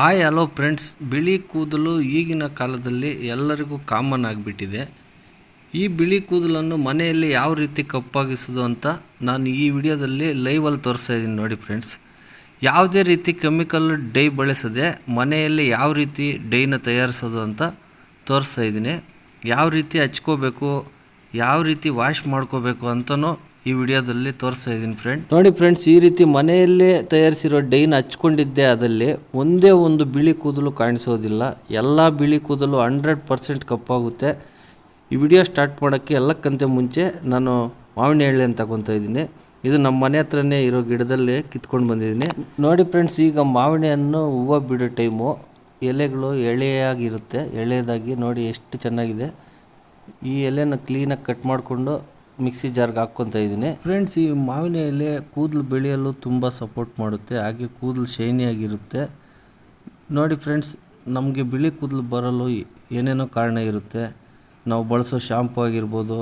Hi hello friends ಬಿಳಿ ಕೂದಲು ಈಗಿನ ಕಾಲದಲ್ಲಿ ಎಲ್ಲರಿಗೂ ಕಾಮನ್ ಆಗಿಬಿಟ್ಟಿದೆ. ಈ ಬಿಳಿ ಕೂದಲನ್ನು ಮನೆಯಲ್ಲಿ ಯಾವ ರೀತಿ ಕಪ್ಪಾಗಿಸೋದು ಅಂತ ನಾನು ಈ ವಿಡಿಯೋದಲ್ಲಿ ಲೈವಲ್ಲಿ ತೋರಿಸ್ತಾ ಇದ್ದೀನಿ ನೋಡಿ ಫ್ರೆಂಡ್ಸ್ ಯಾವುದೇ ರೀತಿ ಕೆಮಿಕಲ್ ಡೈ ಬಳಸದೆ ಮನೆಯಲ್ಲಿ ಯಾವ ರೀತಿ ಡೈನ ತಯಾರಿಸೋದು ಅಂತ ತೋರಿಸ್ತಾ ಇದ್ದೀನಿ. ಯಾವ ರೀತಿ ಹಚ್ಕೋಬೇಕು, ಯಾವ ರೀತಿ ವಾಶ್ ಮಾಡ್ಕೋಬೇಕು ಅಂತಲೂ ಈ ವಿಡಿಯೋದಲ್ಲಿ ತೋರಿಸ್ತಾ ಇದ್ದೀನಿ ಫ್ರೆಂಡ್ ನೋಡಿ ಫ್ರೆಂಡ್ಸ್ ಈ ರೀತಿ ಮನೆಯಲ್ಲೇ ತಯಾರಿಸಿರೋ ಡೈನ್ ಹಚ್ಕೊಂಡಿದ್ದೆ, ಅದರಲ್ಲಿ ಒಂದೇ ಒಂದು ಬಿಳಿ ಕೂದಲು ಕಾಣಿಸೋದಿಲ್ಲ. ಎಲ್ಲ ಬಿಳಿ ಕೂದಲು ಹಂಡ್ರೆಡ್ ಪರ್ಸೆಂಟ್ ಕಪ್ಪಾಗುತ್ತೆ. ಈ ವಿಡಿಯೋ ಸ್ಟಾರ್ಟ್ ಮಾಡೋಕ್ಕೆ ಎಲ್ಲಕ್ಕಿಂತ ಮುಂಚೆ ನಾನು ಮಾವಿನ ಅಂತ ತಗೊತಾ ಇದ್ದೀನಿ. ಇದು ನಮ್ಮ ಮನೆ ಹತ್ರನೇ ಇರೋ ಗಿಡದಲ್ಲಿ ಕಿತ್ಕೊಂಡು ಬಂದಿದ್ದೀನಿ. ನೋಡಿ ಫ್ರೆಂಡ್ಸ್ ಈಗ ಮಾವಿನ ಹಣ್ಣು ಹೂವು ಬಿಡೋ ಟೈಮು ಎಲೆಗಳು ಎಳೆಯಾಗಿರುತ್ತೆ ಎಳೆಯದಾಗಿ ನೋಡಿ ಎಷ್ಟು ಚೆನ್ನಾಗಿದೆ. ಈ ಎಲೆನ ಕ್ಲೀನಾಗಿ ಕಟ್ ಮಾಡಿಕೊಂಡು ಮಿಕ್ಸಿ ಜಾರ್ಗೆ ಹಾಕ್ಕೊತಾ ಇದ್ದೀನಿ. ಫ್ರೆಂಡ್ಸ್ ಈ ಮಾವಿನ ಎಲೆ ಕೂದಲು ಬೆಳೆಯಲು ತುಂಬ ಸಪೋರ್ಟ್ ಮಾಡುತ್ತೆ. ಹಾಗೆ ಕೂದಲು ಶೈನಿಯಾಗಿರುತ್ತೆ. ನೋಡಿ ಫ್ರೆಂಡ್ಸ್ ನಮಗೆ ಬಿಳಿ ಕೂದಲು ಬರಲು ಏನೇನೋ ಕಾರಣ ಇರುತ್ತೆ. ನಾವು ಬಳಸೋ ಶಾಂಪು ಆಗಿರ್ಬೋದು,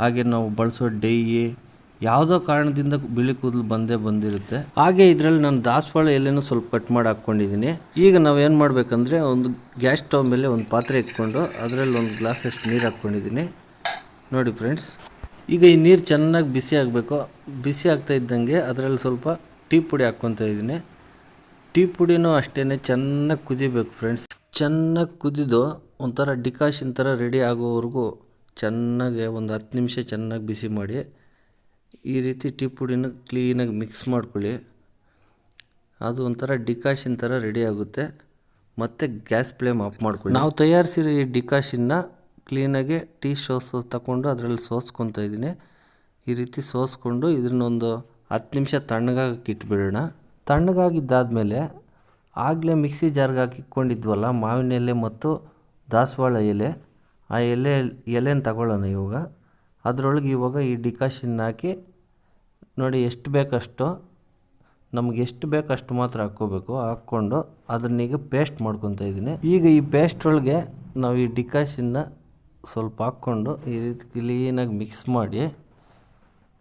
ಹಾಗೆ ನಾವು ಬಳಸೋ ಡೈಯಿ ಯಾವುದೋ ಕಾರಣದಿಂದ ಬಿಳಿ ಕೂದಲು ಬಂದೇ ಬಂದಿರುತ್ತೆ. ಹಾಗೆ ಇದರಲ್ಲಿ ನಾನು ದಾಸವಾಳ ಎಲೆನೂ ಸ್ವಲ್ಪ ಕಟ್ ಮಾಡಿ ಹಾಕ್ಕೊಂಡಿದ್ದೀನಿ. ಈಗ ನಾವು ಏನು ಮಾಡಬೇಕಂದ್ರೆ, ಒಂದು ಗ್ಯಾಸ್ ಸ್ಟವ್ ಮೇಲೆ ಒಂದು ಪಾತ್ರೆ ಇಟ್ಕೊಂಡು, ಅದರಲ್ಲಿ ಒಂದು ಗ್ಲಾಸಷ್ಟು ನೀರು ಹಾಕ್ಕೊಂಡಿದ್ದೀನಿ. ನೋಡಿ ಫ್ರೆಂಡ್ಸ್ ಈಗ ಈ ನೀರು ಚೆನ್ನಾಗಿ ಬಿಸಿ ಆಗಬೇಕು. ಬಿಸಿ ಆಗ್ತಾ ಇದ್ದಂಗೆ ಅದರಲ್ಲಿ ಸ್ವಲ್ಪ ಟೀ ಪುಡಿ ಹಾಕ್ಕೊತಾ ಇದ್ದೀನಿ. ಟೀ ಪುಡಿನೂ ಅಷ್ಟೇ ಚೆನ್ನಾಗಿ ಕುದಿಬೇಕು ಫ್ರೆಂಡ್ಸ್. ಚೆನ್ನಾಗಿ ಕುದಿದು ಒಂಥರ ಡಿಕಾಶಿನ ಥರ ರೆಡಿ ಆಗೋವರೆಗೂ ಚೆನ್ನಾಗಿ ಒಂದು ಹತ್ತು ನಿಮಿಷ ಚೆನ್ನಾಗಿ ಬಿಸಿ ಮಾಡಿ ಈ ರೀತಿ ಟೀ ಪುಡಿನ ಕ್ಲೀನಾಗಿ ಮಿಕ್ಸ್ ಮಾಡ್ಕೊಳ್ಳಿ. ಅದು ಒಂಥರ ಡಿಕಾಶಿನ ಥರ ರೆಡಿ ಆಗುತ್ತೆ. ಮತ್ತು ಗ್ಯಾಸ್ ಫ್ಲೇಮ್ ಆಫ್ ಮಾಡ್ಕೊಳ್ಳಿ. ನಾವು ತಯಾರಿಸಿರೋ ಈ ಡಿಕಾಷನ್ನ ಕ್ಲೀನಾಗಿ ಟೀ ಸೋಸ್ ತಗೊಂಡು ಅದರಲ್ಲಿ ಸೋಸ್ಕೊತ ಇದ್ದೀನಿ. ಈ ರೀತಿ ಸೋಸ್ಕೊಂಡು ಇದನ್ನೊಂದು ಹತ್ತು ನಿಮಿಷ ತಣ್ಣಗಾಗಕ್ಕೆ ಇಟ್ಬಿಡೋಣ. ತಣ್ಣಗಾಗಿದ್ದಾದಮೇಲೆ ಆಗಲೇ ಮಿಕ್ಸಿ ಜಾರ್ಗೆ ಹಾಕಿಕೊಂಡಿದ್ವಲ್ಲ ಮಾವಿನ ಎಲೆ ಮತ್ತು ದಾಸವಾಳ ಎಲೆ. ಆ ಎಲೆ, ಎಲೆನ ತಗೊಳ್ಳೋಣ ಇವಾಗ. ಅದರೊಳಗೆ ಇವಾಗ ಈ ಡಿಕಾಷನ್ ಹಾಕಿ ನೋಡಿ ಎಷ್ಟು ಬೇಕಷ್ಟು, ನಮ್ಗೆ ಎಷ್ಟು ಬೇಕು ಅಷ್ಟು ಮಾತ್ರ ಹಾಕ್ಕೋಬೇಕು. ಹಾಕ್ಕೊಂಡು ಅದನ್ನೀಗ ಪೇಸ್ಟ್ ಮಾಡ್ಕೊತಾ ಇದ್ದೀನಿ. ಈಗ ಈ ಪೇಸ್ಟ್ ಒಳಗೆ ನಾವು ಈ ಡಿಕಾಷನ್ನ ಸ್ವಲ್ಪ ಹಾಕ್ಕೊಂಡು ಈ ರೀತಿ ಕ್ಲೀನಾಗಿ ಮಿಕ್ಸ್ ಮಾಡಿ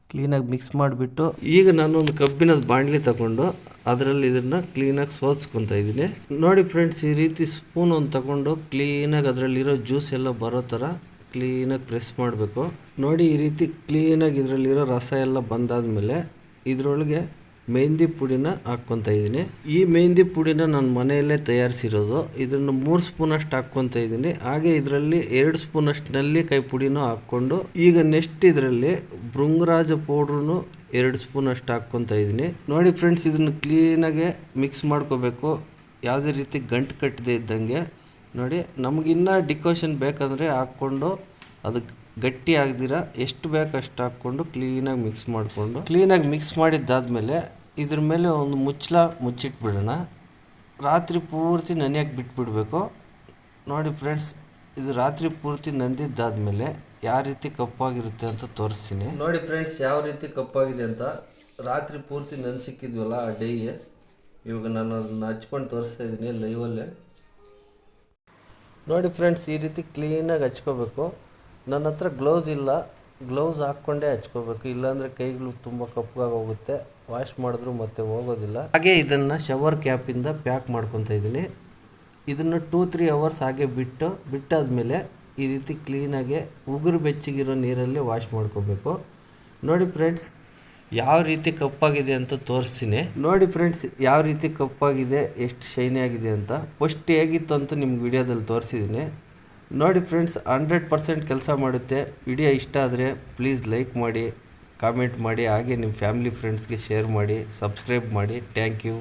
ಕ್ಲೀನಾಗಿ ಮಿಕ್ಸ್ ಮಾಡಿಬಿಟ್ಟು ಈಗ ನಾನೊಂದು ಕಬ್ಬಿನದ ಬಾಣಲಿ ತಗೊಂಡು ಅದರಲ್ಲಿ ಇದನ್ನು ಕ್ಲೀನಾಗಿ ಸೋಸ್ಕೊತಾ ಇದ್ದೀನಿ. ನೋಡಿ ಫ್ರೆಂಡ್ಸ್ ಈ ರೀತಿ ಸ್ಪೂನ್ ಒಂದು ತಗೊಂಡು ಕ್ಲೀನಾಗಿ ಅದರಲ್ಲಿರೋ ಜ್ಯೂಸ್ ಎಲ್ಲ ಬರೋ ಥರ ಕ್ಲೀನಾಗಿ ಪ್ರೆಸ್ ಮಾಡಬೇಕು. ನೋಡಿ ಈ ರೀತಿ ಕ್ಲೀನಾಗಿ ಇದರಲ್ಲಿರೋ ರಸ ಎಲ್ಲ ಬಂದಾದ ಮೇಲೆ ಇದರೊಳಗೆ ಮೆಹಂದಿ ಪುಡಿನ ಹಾಕ್ಕೊತಾ ಇದ್ದೀನಿ ಈ ಮೆಹಂದಿ ಪುಡಿನ ನಾನು ಮನೆಯಲ್ಲೇ ತಯಾರಿಸಿರೋದು ಇದನ್ನು ಮೂರು ಸ್ಪೂನಷ್ಟು ಹಾಕ್ಕೊತಾ ಇದ್ದೀನಿ. ಹಾಗೆ ಇದರಲ್ಲಿ ಎರಡು ಸ್ಪೂನಷ್ಟು ಕೈ ಪುಡಿನೂ ಹಾಕ್ಕೊಂಡು, ಈಗ ನೆಕ್ಸ್ಟ್ ಇದರಲ್ಲಿ ಭೃಂಗರಾಜ ಪೌಡ್ರೂ ಎರಡು ಸ್ಪೂನ್ ಅಷ್ಟು ಹಾಕ್ಕೊತಾ ಇದ್ದೀನಿ. ನೋಡಿ ಫ್ರೆಂಡ್ಸ್, ಇದನ್ನು ಕ್ಲೀನಾಗೆ ಮಿಕ್ಸ್ ಮಾಡ್ಕೋಬೇಕು. ಯಾವುದೇ ರೀತಿ ಗಂಟು ಕಟ್ಟದೆ ಇದ್ದಂಗೆ. ನೋಡಿ ನಮಗಿನ್ನೂ ಡಿಕೋಷನ್ ಬೇಕಂದರೆ ಹಾಕ್ಕೊಂಡು ಅದು ಗಟ್ಟಿ ಆಗದಿರ ಎಷ್ಟು ಬೇಕು ಅಷ್ಟು ಹಾಕ್ಕೊಂಡು ಕ್ಲೀನಾಗಿ ಮಿಕ್ಸ್ ಮಾಡಿಕೊಂಡು? ಕ್ಲೀನಾಗಿ ಮಿಕ್ಸ್ ಮಾಡಿದ್ದಾದಮೇಲೆ ಇದ್ರ ಮೇಲೆ ಒಂದು ಮುಚ್ಚಳ ಮುಚ್ಚಿಟ್ಬಿಡೋಣ. ರಾತ್ರಿ ಪೂರ್ತಿ ನೆನೆಯಕ್ಕೆ ಬಿಟ್ಬಿಡಬೇಕು. ನೋಡಿ ಫ್ರೆಂಡ್ಸ್ ಇದು ರಾತ್ರಿ ಪೂರ್ತಿ ನಂದಿದ್ದಾದಮೇಲೆ ಯಾವ ರೀತಿ ಕಪ್ಪಾಗಿರುತ್ತೆ ಅಂತ ತೋರಿಸ್ತೀನಿ. ನೋಡಿ ಫ್ರೆಂಡ್ಸ್ ಯಾವ ರೀತಿ ಕಪ್ಪಾಗಿದೆ ಅಂತ. ರಾತ್ರಿ ಪೂರ್ತಿ ನೆನೆಸಿಕ್ಕಿದ್ವಲ್ಲ ಆ ಡೈಗೆ ಇವಾಗ ನಾನು ಅದನ್ನ ಹಚ್ಕೊಂಡು ತೋರಿಸ್ತಾ ಇದ್ದೀನಿ ಲೈವಲ್ಲೇ ನೋಡಿ ಫ್ರೆಂಡ್ಸ್ ಈ ರೀತಿ ಕ್ಲೀನಾಗಿ ಹಚ್ಕೋಬೇಕು. ನನ್ನ ಹತ್ರ ಗ್ಲೌಸ್ ಇಲ್ಲ. ಗ್ಲೌಸ್ ಹಾಕ್ಕೊಂಡೇ ಹಚ್ಕೋಬೇಕು. ಇಲ್ಲಾಂದರೆ ಕೈಗಳು ತುಂಬ ಕಪ್ಪಗಾಗಿ ಹೋಗುತ್ತೆ ವಾಶ್ ಮಾಡಿದ್ರು ಮತ್ತೆ ಹೋಗೋದಿಲ್ಲ. ಹಾಗೆ ಇದನ್ನು ಶವರ್ ಕ್ಯಾಪಿಂದ ಪ್ಯಾಕ್ ಮಾಡ್ಕೊತಾ ಇದ್ದೀನಿ. ಇದನ್ನು ಟೂ ತ್ರೀ ಅವರ್ಸ್ ಹಾಗೆ ಬಿಟ್ಟು, ಬಿಟ್ಟಾದಮೇಲೆ ಈ ರೀತಿ ಕ್ಲೀನಾಗೆ ಉಗುರು ಬೆಚ್ಚಗಿರೋ ನೀರಲ್ಲಿ ವಾಶ್ ಮಾಡ್ಕೋಬೇಕು. ನೋಡಿ ಫ್ರೆಂಡ್ಸ್ ಯಾವ ರೀತಿ ಕಪ್ಪಾಗಿದೆ ಅಂತ ತೋರಿಸ್ತೀನಿ. ನೋಡಿ ಫ್ರೆಂಡ್ಸ್ ಯಾವ ರೀತಿ ಕಪ್ಪಾಗಿದೆ, ಎಷ್ಟು ಶೈನಿ ಆಗಿದೆ ಅಂತ. ಫಸ್ಟ್ ಹೇಗಿತ್ತು ಅಂತ ನಿಮ್ಗೆ ವಿಡಿಯೋದಲ್ಲಿ ತೋರಿಸಿದ್ದೀನಿ. ನೋಡಿ ಫ್ರೆಂಡ್ಸ್, ಹಂಡ್ರೆಡ್ ಪರ್ಸೆಂಟ್ ಕೆಲಸ ಮಾಡುತ್ತೆ. ವಿಡಿಯೋ ಇಷ್ಟ ಆದರೆ ಪ್ಲೀಸ್ ಲೈಕ್ ಮಾಡಿ ಕಾಮೆಂಟ್ ಮಾಡಿ, ಹಾಗೆ ನಿಮ್ಮ ಫ್ಯಾಮಿಲಿ ಫ್ರೆಂಡ್ಸ್ಗೆ ಶೇರ್ ಮಾಡಿ ಸಬ್ಸ್ಕ್ರೈಬ್ ಮಾಡಿ. Thank you